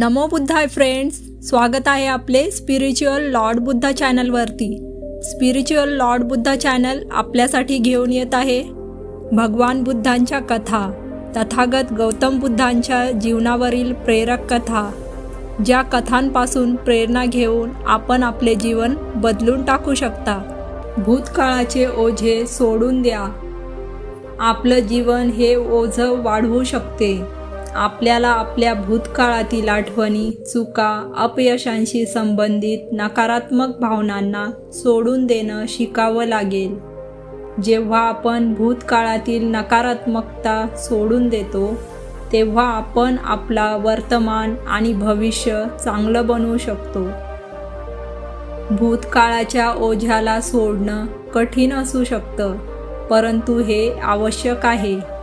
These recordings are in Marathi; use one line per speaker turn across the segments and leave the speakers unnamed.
नमो बुद्धाय फ्रेंड्स स्वागत आहे आपले स्पिरिच्युअल लॉर्ड बुद्धा चॅनलवरती स्पिरिच्युअल लॉर्ड बुद्धा चॅनल आपल्यासाठी घेऊन येत आहे भगवान बुद्धांच्या कथा तथागत गौतम बुद्धांच्या जीवनावरील प्रेरक कथा ज्या कथांपासून प्रेरणा घेऊन आपण आपले जीवन बदलून टाकू शकता. भूतकाळाचे ओझे सोडून द्या. आपलं जीवन हे ओझं वाढवू शकते. आपल्याला आपल्या भूतकाळातील आठवणी चुका अपयशांशी संबंधित नकारात्मक भावनांना सोडून देणं शिकावं लागेल. जेव्हा आपण भूतकाळातील नकारात्मकता सोडून देतो तेव्हा आपण आपला वर्तमान आणि भविष्य चांगलं बनवू शकतो. भूतकाळाच्या ओझ्याला सोडणं कठीण असू शकतं परंतु हे आवश्यक आहे.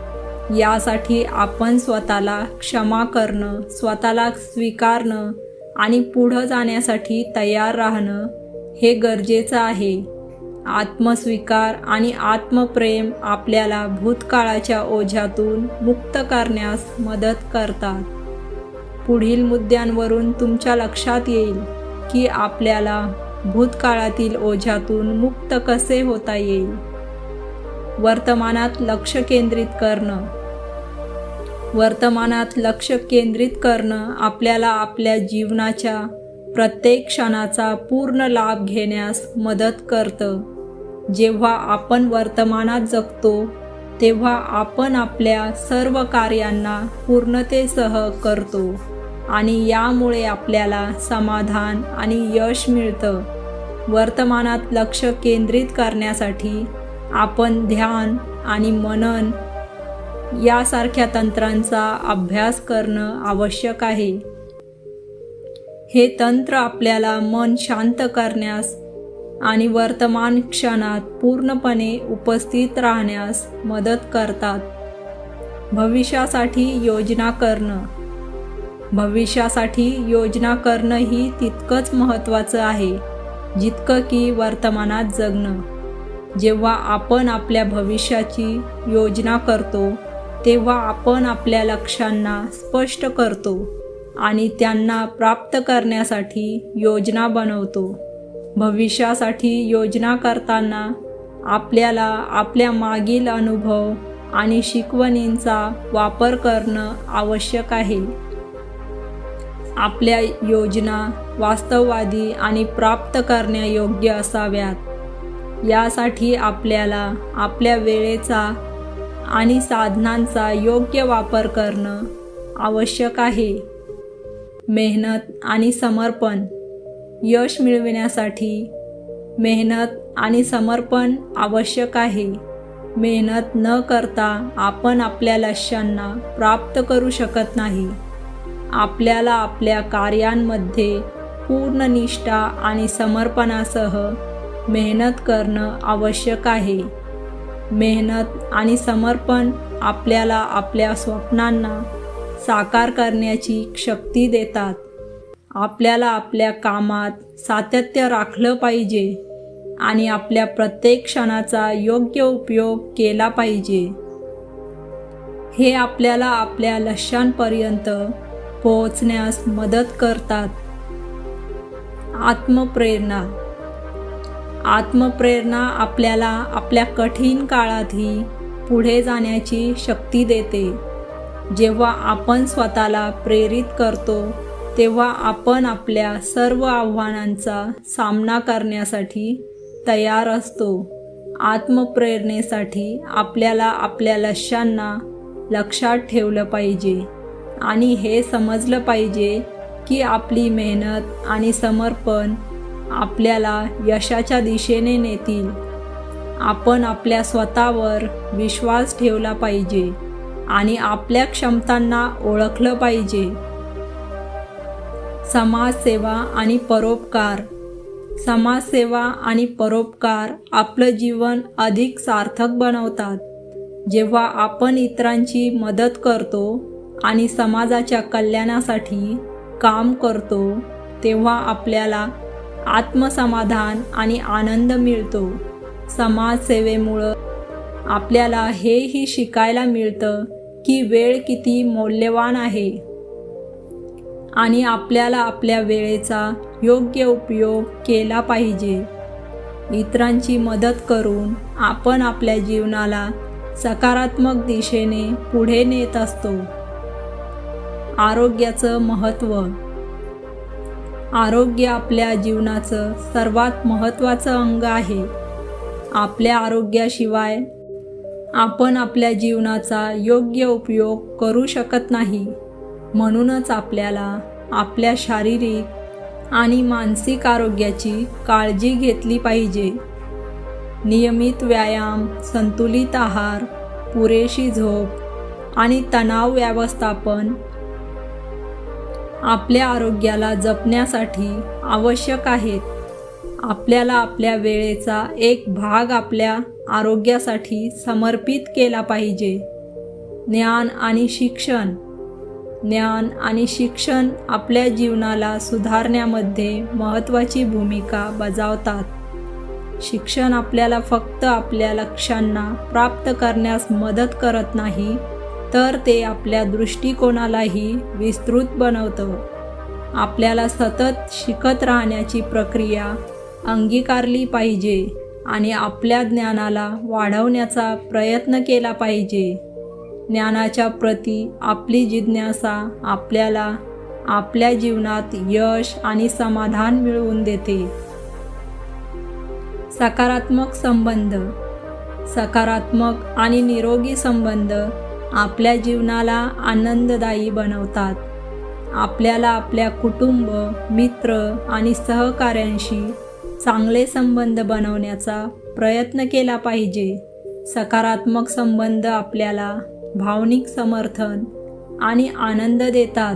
यासाठी आपण स्वतःला क्षमा करणं स्वतःला स्वीकारणं आणि पुढं जाण्यासाठी तयार राहणं हे गरजेचं आहे. आत्मस्वीकार आणि आत्मप्रेम आपल्याला भूतकाळाच्या ओझ्यातून मुक्त करण्यास मदत करतात. पुढील मुद्द्यांवरून तुमच्या लक्षात येईल की आपल्याला भूतकाळातील ओझ्यातून मुक्त कसे होता येईल. वर्तमानात लक्ष केंद्रित करणं. वर्तमानात लक्ष केंद्रित करणं आपल्याला आपल्या जीवनाच्या प्रत्येक क्षणाचा पूर्ण लाभ घेण्यास मदत करतं. जेव्हा आपण वर्तमानात जगतो तेव्हा आपण आपल्या सर्व कार्यांना पूर्णतेसह करतो आणि यामुळे आपल्याला समाधान आणि यश मिळतं. वर्तमानात लक्ष केंद्रित करण्यासाठी आपण ध्यान आणि मनन यासारख्या तंत्रांचा अभ्यास करणं आवश्यक आहे. हे तंत्र आपल्याला मन शांत करण्यास आणि वर्तमान क्षणात पूर्णपणे उपस्थित राहण्यास मदत करतात. भविष्यासाठी योजना करणं. भविष्यासाठी योजना करणं ही तितकंच महत्त्वाचं आहे जितकं की वर्तमानात जगणं. जेव्हा आपण आपल्या भविष्याची योजना करतो तेव्हा आपण आपल्या लक्ष्यांना स्पष्ट करतो आणि त्यांना प्राप्त करण्यासाठी योजना बनवतो. भविष्यासाठी योजना करताना आपल्याला आपल्या मागील अनुभव आणि शिकवणींचा वापर करणं आवश्यक आहे. आपल्या योजना वास्तववादी आणि प्राप्त करण्यायोग्य असाव्यात. यासाठी आपल्याला आपल्या वेळेचा आणि साधनांचा योग्य वापर करणं आवश्यक आहे. मेहनत आणि समर्पण यश मिळविण्यासाठी मेहनत आणि समर्पण आवश्यक आहे. मेहनत न करता आपण आपल्या लक्ष्यांना प्राप्त करू शकत नाही. आपल्याला आपल्या कार्यांमध्ये पूर्ण निष्ठा आणि समर्पणासह मेहनत करणं आवश्यक आहे. मेहनत आणि समर्पण आपल्याला आपल्या स्वप्नांना साकार करण्याची शक्ती देतात. आपल्याला आपल्या कामात सातत्य राखलं पाहिजे आणि आपल्या प्रत्येक क्षणाचा योग्य उपयोग केला पाहिजे. हे आपल्याला आपल्या लक्ष्यांपर्यंत पोहोचण्यास मदत करतात. आत्मप्रेरणा आत्मप्रेरणा आपल्याला आपल्या कठीण काळातही पुढे जाण्याची शक्ती देते. जेव्हा आपण स्वतःला प्रेरित करतो तेव्हा आपण आपल्या सर्व आव्हानांचा सामना करण्यासाठी तयार असतो. आत्मप्रेरणेसाठी आपल्याला आपल्या लक्ष्यांना लक्षात ठेवलं पाहिजे आणि हे समजलं पाहिजे की आपली मेहनत आणि समर्पण आपल्याला यशाच्या दिशेने नेतील. आपण आपल्या स्वतःवर विश्वास ठेवला पाहिजे आणि आपल्या क्षमतांना ओळखलं पाहिजे. समाजसेवा आणि परोपकार. समाजसेवा आणि परोपकार आपलं जीवन अधिक सार्थक बनवतात. जेव्हा आपण इतरांची मदत करतो आणि समाजाच्या कल्याणासाठी काम करतो तेव्हा आपल्याला आत्मसमाधान आणि आनंद मिळतो. समाजसेवेमुळं आपल्याला हेही शिकायला मिळतं की वेळ किती मौल्यवान आहे. आणि आपल्याला आपल्या वेळेचा योग्य उपयोग केला पाहिजे. इतरांची मदत करून आपण आपल्या जीवनाला सकारात्मक दिशेने पुढे नेत असतो. आरोग्याचं महत्त्व आरोग्य आपल्या जीवनाचं सर्वात महत्त्वाचं अंग आहे. आपल्या आरोग्याशिवाय आपण आपल्या जीवनाचा योग्य उपयोग करू शकत नाही. म्हणूनच आपल्याला आपल्या शारीरिक आणि मानसिक आरोग्याची काळजी घेतली पाहिजे. नियमित व्यायाम संतुलित आहार पुरेशी झोप आणि तणाव व्यवस्थापन आपल्या आरोग्याला जपण्यासाठी आवश्यक आहेत. आपल्याला आपल्या वेळेचा एक भाग आपल्या आरोग्यासाठी समर्पित केला पाहिजे. ज्ञान आणि शिक्षण. ज्ञान आणि शिक्षण आपल्या जीवनाला सुधारण्यामध्ये महत्त्वाची भूमिका बजावतात. शिक्षण आपल्याला फक्त आपल्या लक्ष्यांना प्राप्त करण्यास मदत करत नाही तर ते आपल्या दृष्टिकोनालाही विस्तृत बनवतं. आपल्याला सतत शिकत राहण्याची प्रक्रिया अंगीकारली पाहिजे आणि आपल्या ज्ञानाला वाढवण्याचा प्रयत्न केला पाहिजे. ज्ञानाच्या प्रती आपली जिज्ञासा आपल्याला आपल्या जीवनात यश आणि समाधान मिळवून देते. सकारात्मक संबंध सकारात्मक आणि निरोगी संबंध आपल्या जीवनाला आनंददायी बनवतात. आपल्याला आपल्या कुटुंब मित्र आणि सहकाऱ्यांशी चांगले संबंध बनवण्याचा प्रयत्न केला पाहिजे. सकारात्मक संबंध आपल्याला भावनिक समर्थन आणि आनंद देतात.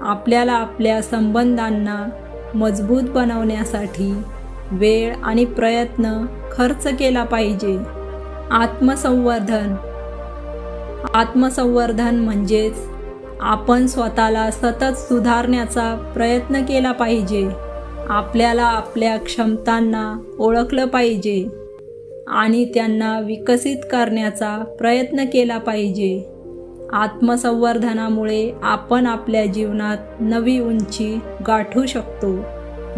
आपल्याला आपल्या संबंधांना मजबूत बनवण्यासाठी वेळ आणि प्रयत्न खर्च केला पाहिजे. आत्मसंवर्धन आत्मसंवर्धन म्हणजेच आपण स्वतःला सतत सुधारण्याचा प्रयत्न केला पाहिजे. आपल्याला आपल्या क्षमतांना ओळखलं पाहिजे आणि त्यांना विकसित करण्याचा प्रयत्न केला पाहिजे. आत्मसंवर्धनामुळे आपण आपल्या जीवनात नवी उंची गाठू शकतो.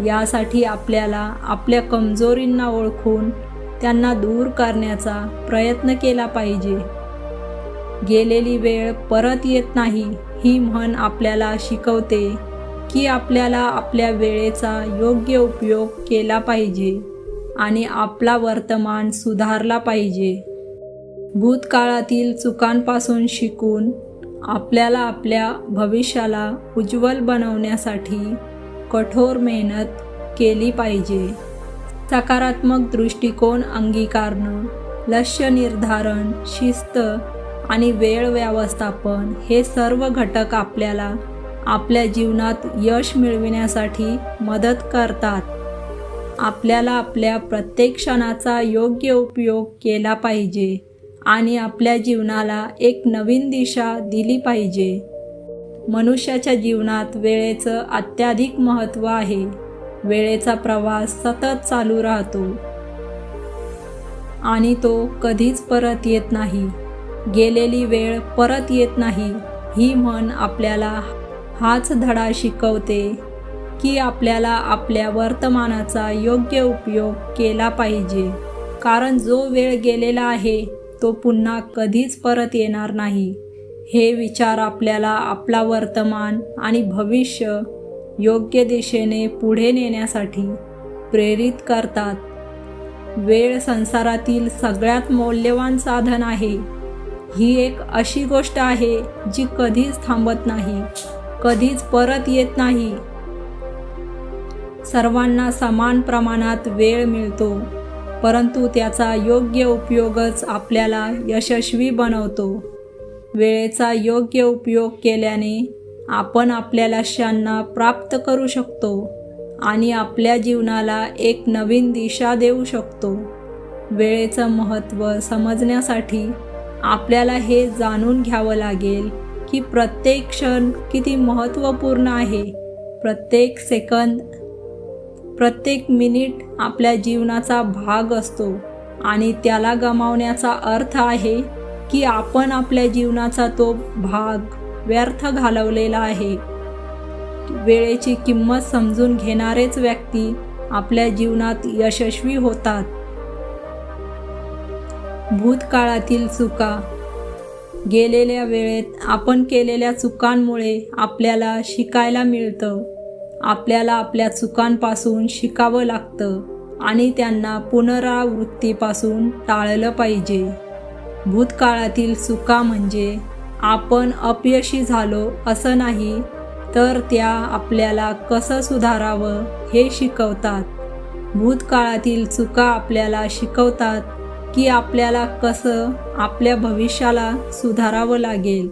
यासाठी आपल्याला आपल्या कमजोरींना ओळखून त्यांना दूर करण्याचा प्रयत्न केला पाहिजे. गेलेली वेळ परत येत नाही ही म्हण आपल्याला शिकवते की आपल्याला आपल्या वेळेचा योग्य उपयोग केला पाहिजे आणि आपला वर्तमान सुधारला पाहिजे. भूतकाळातील चुकांपासून शिकून आपल्याला आपल्या भविष्याला उज्ज्वल बनवण्यासाठी कठोर मेहनत केली पाहिजे. सकारात्मक दृष्टिकोन अंगीकारणं लक्ष्य निर्धारण शिस्त आणि वेळ व्यवस्थापन हे सर्व घटक आपल्याला आपल्या जीवनात यश मिळविण्यासाठी मदत करतात. आपल्याला आपल्या प्रत्येक क्षणाचा योग्य उपयोग केला पाहिजे आणि आपल्या जीवनाला एक नवीन दिशा दिली पाहिजे. मनुष्याच्या जीवनात वेळेचं अत्याधिक महत्त्व आहे. वेळेचा प्रवास सतत चालू राहतो. आणि तो कधीच परत येत नाही. गेलेली वेळ परत येत नाही. ही म्हण आपल्याला हाच धडा शिकवते की आपल्याला आपल्या वर्तमानाचा योग्य उपयोग केला पाहिजे. कारण जो वेळ गेलेला आहे तो पुन्हा कधीच परत येणार नाही. हे विचार आपल्याला आपला वर्तमान आणि भविष्य योग्य दिशेने पुढे नेण्यासाठी प्रेरित करतात. वेळ संसारातील सगळ्यात मौल्यवान साधन आहे. ही एक अशी गोष्ट आहे जी कधीच थांबत नाही कधीच परत येत नाही. सर्वांना समान प्रमाणात वेळ मिळतो परंतु त्याचा योग्य उपयोगच आपल्याला यशस्वी बनवतो. वेळेचा योग्य उपयोग केल्याने आपण आपल्या लक्ष्यांना प्राप्त करू शकतो आणि आपल्या जीवनाला एक नवीन दिशा देऊ शकतो. वेळेचं महत्त्व समजण्यासाठी आपल्याला हे जाणून घ्यावं लागेल की प्रत्येक क्षण किती महत्त्वपूर्ण आहे. प्रत्येक सेकंद प्रत्येक मिनिट आपल्या जीवनाचा भाग असतो आणि त्याला गमावण्याचा अर्थ आहे की आपण आपल्या जीवनाचा तो भाग व्यर्थ घालवलेला आहे. वेळेची किंमत समजून घेणारेच व्यक्ती आपल्या जीवनात यशस्वी होतात. भूतकाळातील चुका. गेलेल्या वेळेत आपण केलेल्या चुकांमुळे आपल्याला शिकायला मिळतं. आपल्याला आपल्या चुकांपासून शिकावं लागतं आणि त्यांना पुनरावृत्तीपासून टाळलं पाहिजे. भूतकाळातील चुका म्हणजे आपण अपयशी झालो असं नाही तर त्या आपल्याला कसं सुधारावं हे शिकवतात. भूतकाळातील चुका आपल्याला शिकवतात की आपल्याला कसं आपल्या भविष्याला सुधारावं लागेल.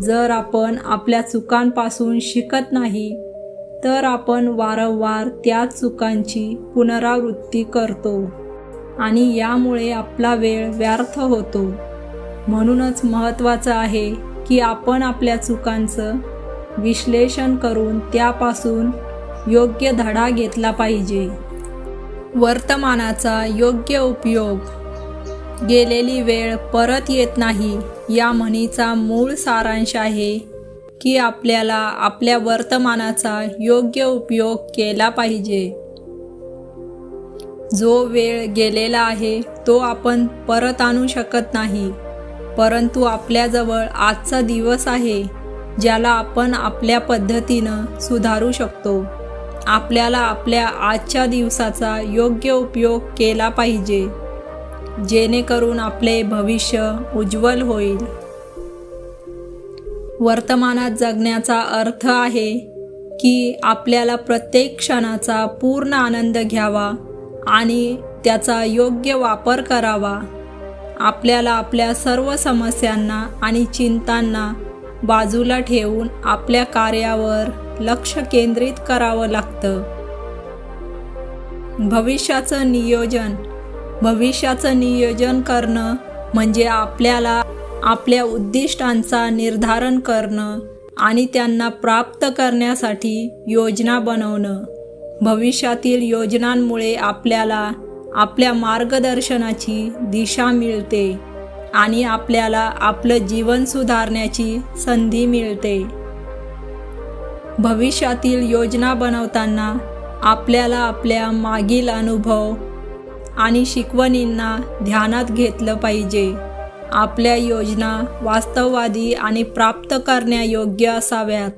जर आपण आपल्या चुकांपासून शिकत नाही तर आपण वारंवार त्या चुकांची पुनरावृत्ती करतो आणि यामुळे आपला वेळ व्यर्थ होतो. म्हणूनच महत्त्वाचं आहे की आपण आपल्या चुकांचं विश्लेषण करून त्यापासून योग्य धडा घेतला पाहिजे. वर्तमानाचा योग्य उपयोग गेलेली वेळ परत येत नाही. या म्हणीचा मूळ सारांश आहे की आपल्याला आपल्या वर्तमानाचा योग्य उपयोग केला पाहिजे. जो वेळ गेलेला आहे तो आपण परत आणू शकत नाही. परंतु आपल्याजवळ आजचा दिवस आहे ज्याला आपण आपल्या पद्धतीनं सुधारू शकतो. आपल्याला आपल्या आजच्या दिवसाचा योग्य उपयोग केला पाहिजे. जेणेकरून आपले भविष्य उज्ज्वल होईल. वर्तमानात जगण्याचा अर्थ आहे की आपल्याला प्रत्येक क्षणाचा पूर्ण आनंद घ्यावा आणि त्याचा योग्य वापर करावा. आपल्याला आपल्या सर्व समस्यांना आणि चिंतांना बाजूला ठेवून आपल्या कार्यावर लक्ष केंद्रित करावं लागतं. भविष्याचं नियोजन भविष्याचं नियोजन करणं म्हणजे आपल्याला आपल्या उद्दिष्टांचा निर्धारण करणं आणि त्यांना प्राप्त करण्यासाठी योजना बनवणं. भविष्यातील योजनांमुळे आपल्याला आपल्या मार्गदर्शनाची दिशा मिळते आणि आपल्याला आपलं जीवन सुधारण्याची संधी मिळते. भविष्यातील योजना बनवताना आपल्याला आपल्या मागील अनुभव आणि शिकवणींना ध्यानात घेतलं पाहिजे. आपल्या योजना वास्तववादी आणि प्राप्त करण्यायोग्य असाव्यात.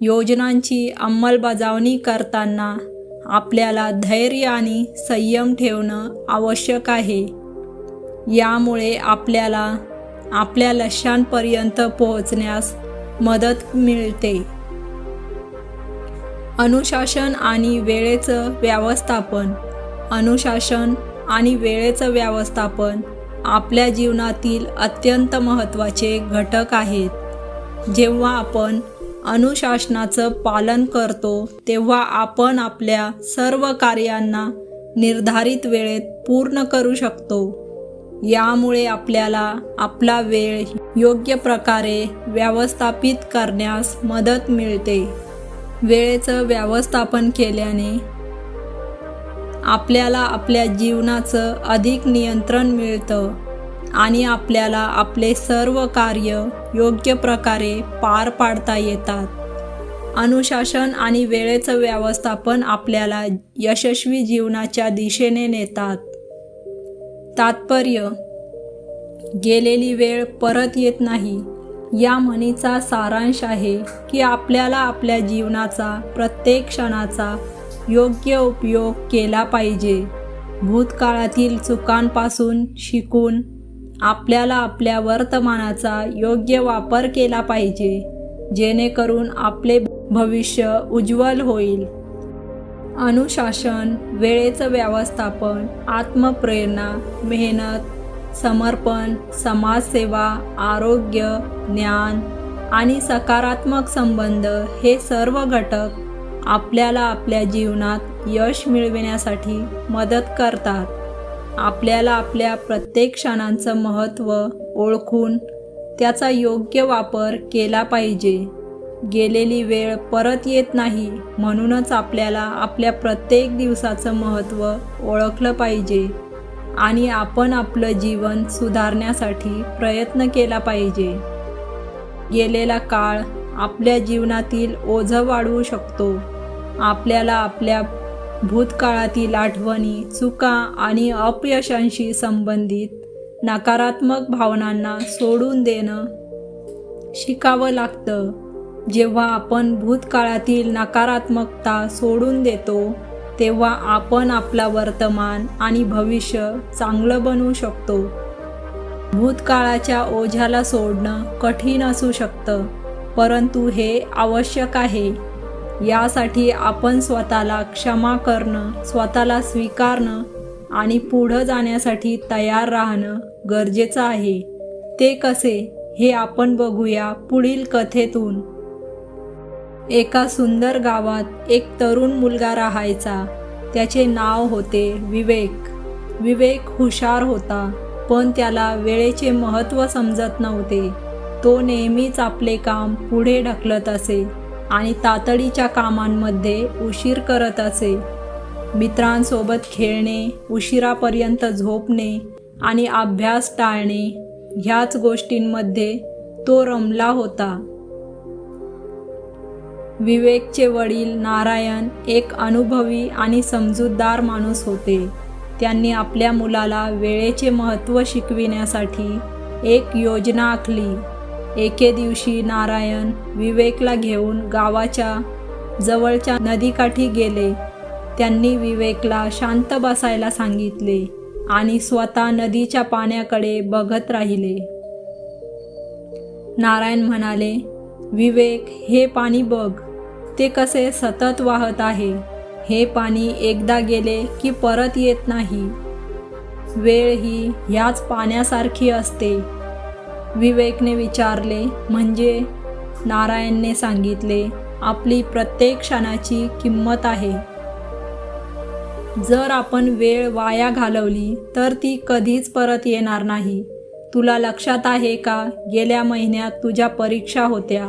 योजनांची अंमलबजावणी करताना आपल्याला धैर्य आणि संयम ठेवणं आवश्यक आहे. यामुळे आपल्याला आपल्या लक्ष्यांपर्यंत पोहोचण्यास मदत मिळते. अनुशासन आणि वेळेचं व्यवस्थापन. अनुशासन आणि वेळेचं व्यवस्थापन आपल्या जीवनातील अत्यंत महत्त्वाचे घटक आहेत. जेव्हा आपण अनुशासनाचं पालन करतो तेव्हा आपण आपल्या सर्व कार्यांना निर्धारित वेळेत पूर्ण करू शकतो. यामुळे आपल्याला आपला वेळ योग्य प्रकारे व्यवस्थापित करण्यास मदत मिळते. वेळेचं व्यवस्थापन केल्याने आपल्याला आपल्या जीवनाचं अधिक नियंत्रण मिळतं आणि आपल्याला आपले सर्व कार्य योग्य प्रकारे पार पाडता येतात. अनुशासन आणि वेळेचं व्यवस्थापन आपल्याला यशस्वी जीवनाच्या दिशेने नेतात. तात्पर्य गेलेली वेळ परत येत नाही. या म्हणीचा सारांश आहे की आपल्याला आपल्या जीवनाचा प्रत्येक क्षणाचा योग्य उपयोग केला पाहिजे. भूतकाळातील चुकांपासून शिकून आपल्याला आपल्या वर्तमानाचा योग्य वापर केला पाहिजे जेणेकरून आपले भविष्य उज्ज्वल होईल. अनुशासन वेळेचं व्यवस्थापन आत्मप्रेरणा मेहनत समर्पण समाजसेवा आरोग्य ज्ञान आणि सकारात्मक संबंध हे सर्व घटक आपल्याला आपल्या जीवनात यश मिळविण्यासाठी मदत करतात. आपल्याला आपल्या प्रत्येक क्षणांचं महत्त्व ओळखून त्याचा योग्य वापर केला पाहिजे. गेलेली वेळ परत येत नाही म्हणूनच आपल्याला आपल्या प्रत्येक दिवसाचं महत्त्व ओळखलं पाहिजे आणि आपण आपलं जीवन सुधारण्यासाठी प्रयत्न केला पाहिजे. गेलेला काळ आपल्या जीवनातील ओझं वाढवू शकतो. आपल्याला आपल्या भूतकाळातील आठवणी चुका आणि अपयशांशी संबंधित नकारात्मक भावनांना सोडून देणं शिकावं लागतं. जेव्हा आपण भूतकाळातील नकारात्मकता सोडून देतो तेव्हा आपण आपला वर्तमान आणि भविष्य चांगलं बनवू शकतो. भूतकाळाच्या ओझ्याला सोडणं कठीण असू शकतं. परंतु हे आवश्यक आहे. यासाठी आपण स्वतःला क्षमा करणं स्वतःला स्वीकारणं आणि पुढं जाण्यासाठी तयार राहणं गरजेचं आहे. ते कसे? हे आपण बघूया पुढील कथेतून. एका सुंदर गावात एक तरुण मुलगा राहायचा. त्याचे नाव होते विवेक. विवेक हुशार होता पण त्याला वेळेचे महत्त्व समजत नव्हते. तो नेहमीच आपले काम पुढे ढकलत असे आणि तातडीच्या कामांमध्ये उशीर करत असे. मित्रांसोबत खेळणे उशिरापर्यंत झोपणे आणि अभ्यास टाळणे ह्याच गोष्टींमध्ये तो रमला होता. विवेकचे वडील नारायण एक अनुभवी आणि समजूतदार माणूस होते. त्यांनी आपल्या मुलाला वेळेचे महत्त्व शिकविण्यासाठी एक योजना आखली. एके दिवशी नारायण विवेकला घेऊन गावाच्या जवळच्या नदीकाठी गेले. त्यांनी विवेकला शांत बसायला सांगितले आणि स्वतः नदीच्या पाण्याकडे बघत राहिले. नारायण म्हणाले विवेक हे पाणी बघ. ते कसे सतत वाहत आहे. हे पाणी एकदा गेले की परत येत नाही. वेळ ही ह्याच पाण्यासारखी असते. विवेकने विचारले म्हणजे? नारायणने सांगितले आपली प्रत्येक क्षणाची किंमत आहे. जर आपण वेळ वाया घालवली तर ती कधीच परत येणार नाही. तुला लक्षात आहे का? गेल्या महिन्यात तुझ्या परीक्षा होत्या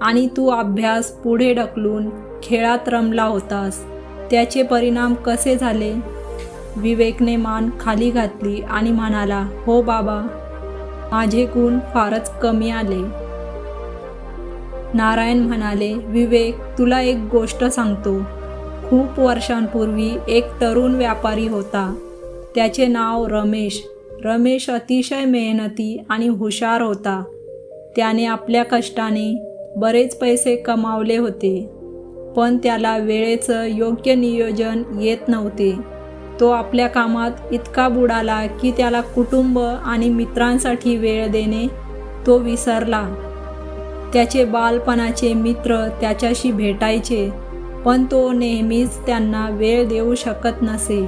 आणि तू अभ्यास पुढे ढकलून खेळात रमला होतास. त्याचे परिणाम कसे झाले? विवेकने मान खाली घातली आणि म्हणाला हो बाबा माझे गुण फारच कमी आले. नारायण म्हणाले विवेक तुला एक गोष्ट सांगतो. खूप वर्षांपूर्वी एक तरुण व्यापारी होता. त्याचे नाव रमेश. रमेश अतिशय मेहनती आणि हुशार होता. त्याने आपल्या कष्टाने बरेच पैसे कमावले होते. पण त्याला वेळेचं योग्य नियोजन येत नव्हते. तो आपल्या कामात इतका बुडाला की त्याला कुटुंब आणि मित्रांसाठी वेळ देणे तो विसरला. त्याचे बालपणाचे मित्र त्याच्याशी भेटायचे पण तो नेहमीच त्यांना वेळ देऊ शकत नसे.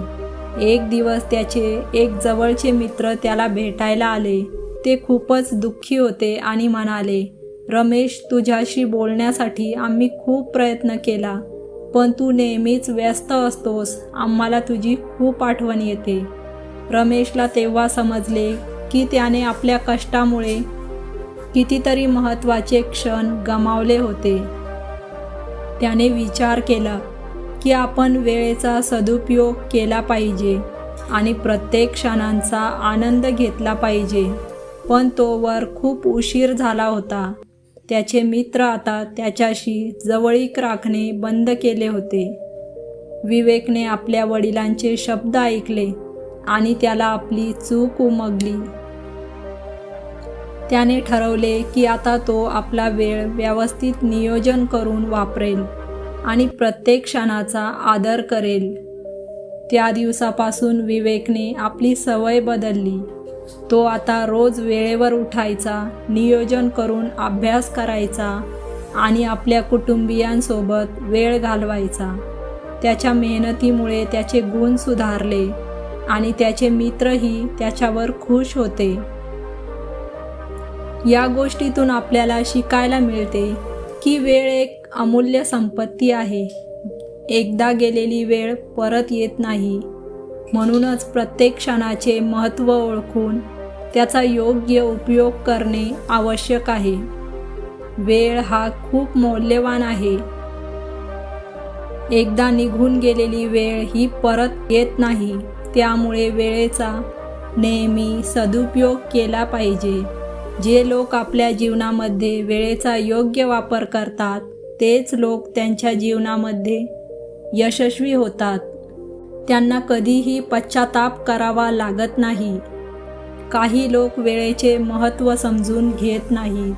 एक दिवस त्याचे एक जवळचे मित्र त्याला भेटायला आले. ते खूपच दुःखी होते आणि म्हणाले रमेश तुझ्याशी बोलण्यासाठी आम्ही खूप प्रयत्न केला. पण तू नेहमीच व्यस्त असतोस. आम्हाला तुझी खूप आठवण येते. रमेशला तेव्हा समजले की त्याने आपल्या कष्टामुळे कितीतरी महत्त्वाचे क्षण गमावले होते. त्याने विचार केला की आपण वेळेचा सदुपयोग केला पाहिजे आणि प्रत्येक क्षणांचा आनंद घेतला पाहिजे. पण तोवर खूप उशीर झाला होता. त्याचे मित्र आता त्याच्याशी जवळीक राखणे बंद केले होते. विवेकने आपल्या वडिलांचे शब्द ऐकले आणि त्याला आपली चूक उमगली. त्याने ठरवले की आता तो आपला वेळ व्यवस्थित नियोजन करून वापरेल आणि प्रत्येक क्षणाचा आदर करेल. त्या दिवसापासून विवेकने आपली सवय बदलली. तो आता रोज वेळेवर उठायचा नियोजन करून अभ्यास करायचा आणि आपल्या कुटुंबियांसोबत वेळ घालवायचा. त्याच्या मेहनतीमुळे त्याचे गुण सुधारले आणि त्याचे मित्रही त्याच्यावर खुश होते. या गोष्टीतून आपल्याला शिकायला मिळते की वेळ एक अमूल्य संपत्ती आहे. एकदा गेलेली वेळ परत येत नाही. म्हणूनच प्रत्येक क्षणाचे महत्त्व ओळखून त्याचा योग्य उपयोग करणे आवश्यक आहे. वेळ हा खूप मौल्यवान आहे. एकदा निघून गेलेली वेळ ही परत येत नाही त्यामुळे वेळेचा नेहमी सदुपयोग केला पाहिजे. जे लोक आपल्या जीवनामध्ये वेळेचा योग्य वापर करतात तेच लोक त्यांच्या जीवनामध्ये यशस्वी होतात. त्यांना कधीही पश्चाताप करावा लागत नाही. काही लोक वेळेचे महत्त्व समजून घेत नाहीत.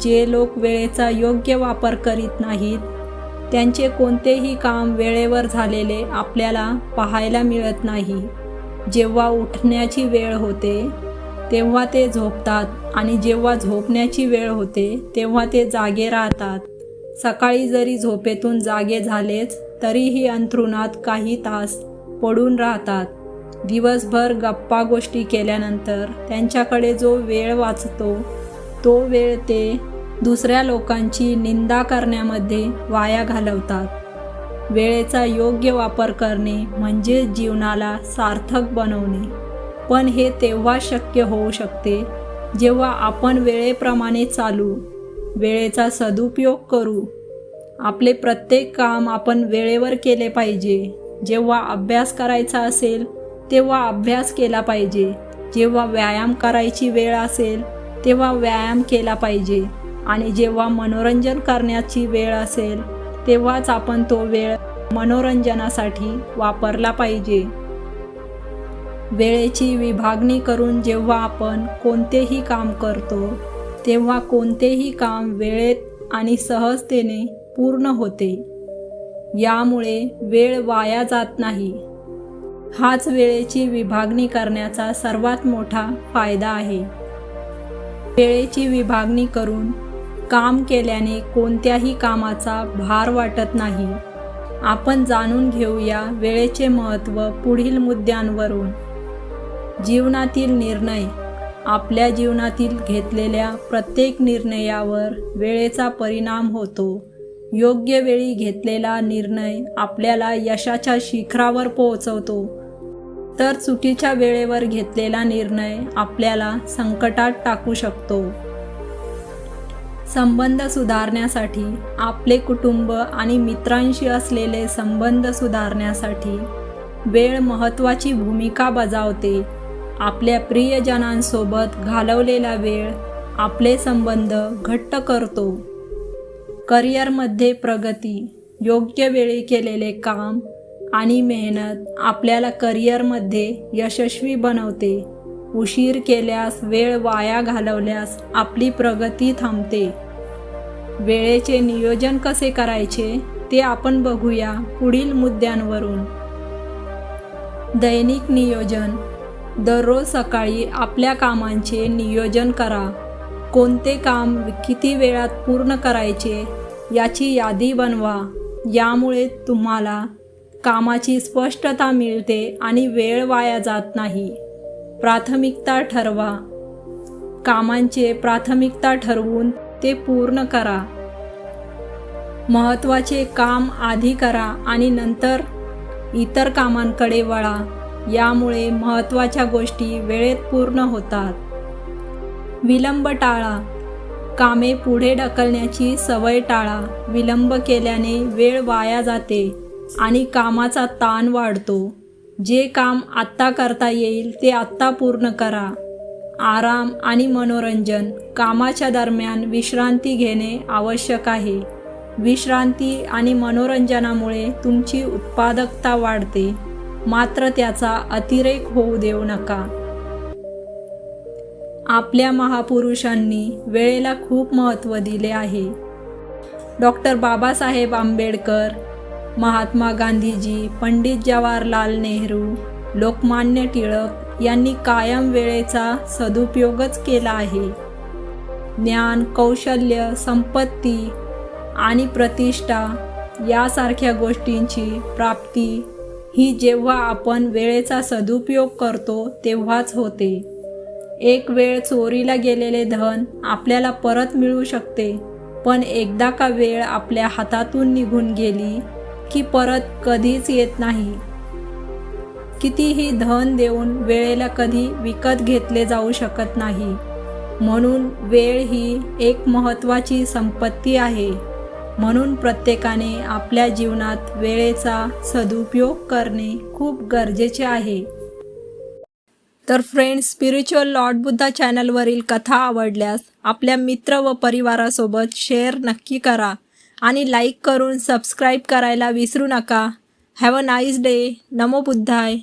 जे लोक वेळेचा योग्य वापर करीत नाहीत त्यांचे कोणतेही काम वेळेवर झालेले आपल्याला पाहायला मिळत नाही. जेव्हा उठण्याची वेळ होते तेव्हा ते झोपतात आणि जेव्हा झोपण्याची वेळ होते तेव्हा ते जागे राहतात. सकाळी जरी झोपेतून जागे झालेच तरीही अंथरुणात काही तास पडून राहतात. दिवसभर गप्पा गोष्टी केल्यानंतर त्यांच्याकडे जो वेळ वाचतो तो वेळ ते दुसऱ्या लोकांची निंदा करण्यामध्ये वाया घालवतात. वेळेचा योग्य वापर करणे म्हणजे जीवनाला सार्थक बनवणे. पण हे तेव्हा शक्य होऊ शकते जेव्हा आपण वेळेप्रमाणे चालू वेळेचा सदुपयोग करू. आपले प्रत्येक काम आपण वेळेवर केले पाहिजे. जेव्हा अभ्यास करायचा असेल तेव्हा अभ्यास केला पाहिजे. जेव्हा व्यायाम करायची वेळ असेल तेव्हा व्यायाम केला पाहिजे. आणि जेव्हा मनोरंजन करण्याची वेळ असेल तेव्हाच आपण तो वेळ मनोरंजनासाठी वापरला पाहिजे. वेळेची विभागणी करून जेव्हा आपण कोणतेही काम करतो तेव्हा कोणतेही काम वेळेत आणि सहजतेने पूर्ण होते. यामुळे वेळ वाया जात नाही. हाच वेळेची विभागणी करण्याचा सर्वात मोठा फायदा आहे. वेळेची विभागणी करून काम केल्याने कोणत्याही कामाचा भार वाटत नाही. आपण जाणून घेऊया वेळेचे महत्त्व पुढील मुद्द्यांवरून. जीवनातील निर्णय आपल्या जीवनातील घेतलेल्या प्रत्येक निर्णयावर वेळेचा परिणाम होतो. योग्य वेळी घेतलेला निर्णय आपल्याला यशाच्या शिखरावर पोहोचवतो. तर चुकीच्या वेळेवर घेतलेला निर्णय आपल्याला संकटात टाकू शकतो. संबंध सुधारण्यासाठी आपले कुटुंब आणि मित्रांशी असलेले संबंध सुधारण्यासाठी वेळ महत्त्वाची भूमिका बजावते. आपल्या प्रियजनांसोबत घालवलेला वेळ आपले संबंध घट्ट करतो. करिअरमध्ये प्रगती योग्य वेळी केलेले काम आणि मेहनत आपल्याला करिअरमध्ये यशस्वी बनवते. उशीर केल्यास वेळ वाया घालवल्यास आपली प्रगती थांबते. वेळेचे नियोजन कसे करायचे ते आपण बघूया पुढील मुद्द्यांवरून. दैनिक नियोजन. दररोज सकाळी आपल्या कामांचे नियोजन करा. कोणते काम किती वेळात पूर्ण करायचे याची यादी बनवा. यामुळे तुम्हाला कामाची स्पष्टता मिळते आणि वेळ वाया जात नाही. प्राथमिकता ठरवा. कामांचे प्राथमिकता ठरवून ते पूर्ण करा. महत्त्वाचे काम आधी करा आणि नंतर इतर कामांकडे वळा. यामुळे महत्त्वाच्या गोष्टी वेळेत पूर्ण होतात. विलंब टाळा. कामे पुढे ढकलण्याची सवय टाळा. विलंब केल्याने वेळ वाया जाते आणि कामाचा ताण वाढतो. जे काम आत्ता करता येईल ते आत्ता पूर्ण करा. आराम आणि मनोरंजन कामाच्या दरम्यान विश्रांती घेणे आवश्यक आहे. विश्रांती आणि मनोरंजनामुळे तुमची उत्पादकता वाढते. मात्र त्याचा अतिरेक होऊ देऊ नका. आपल्या महापुरुषांनी वेळेला खूप महत्त्व दिले आहे. डॉक्टर बाबासाहेब आंबेडकर महात्मा गांधीजी पंडित जवाहरलाल नेहरू लोकमान्य टिळक यांनी कायम वेळेचा सदुपयोगच केला आहे. ज्ञान कौशल्य संपत्ती आणि प्रतिष्ठा यासारख्या गोष्टींची प्राप्ती ही जेव्हा आपण वेळेचा सदुपयोग करतो तेव्हाच होते. एक वेळ चोरीला गेलेले धन आपल्याला परत मिळू शकते. पण एकदा का वेळ आपल्या हातातून निघून गेली की परत कधीच येत नाही. कितीही धन देऊन वेळेला कधी विकत घेतले जाऊ शकत नाही. म्हणून वेळ ही एक महत्त्वाची संपत्ती आहे. म्हणून प्रत्येकाने आपल्या जीवनात वेळेचा सदुपयोग करणे खूप गरजेचे आहे. तर फ्रेंड्स स्पिरिच्युअल लॉर्ड बुद्धा चॅनलवरील कथा आवडल्यास आपल्या मित्र व परिवारासोबत शेअर नक्की करा आणि लाईक करून सबस्क्राईब करायला विसरू नका. हॅव अ नाईस डे नमो बुद्धाय.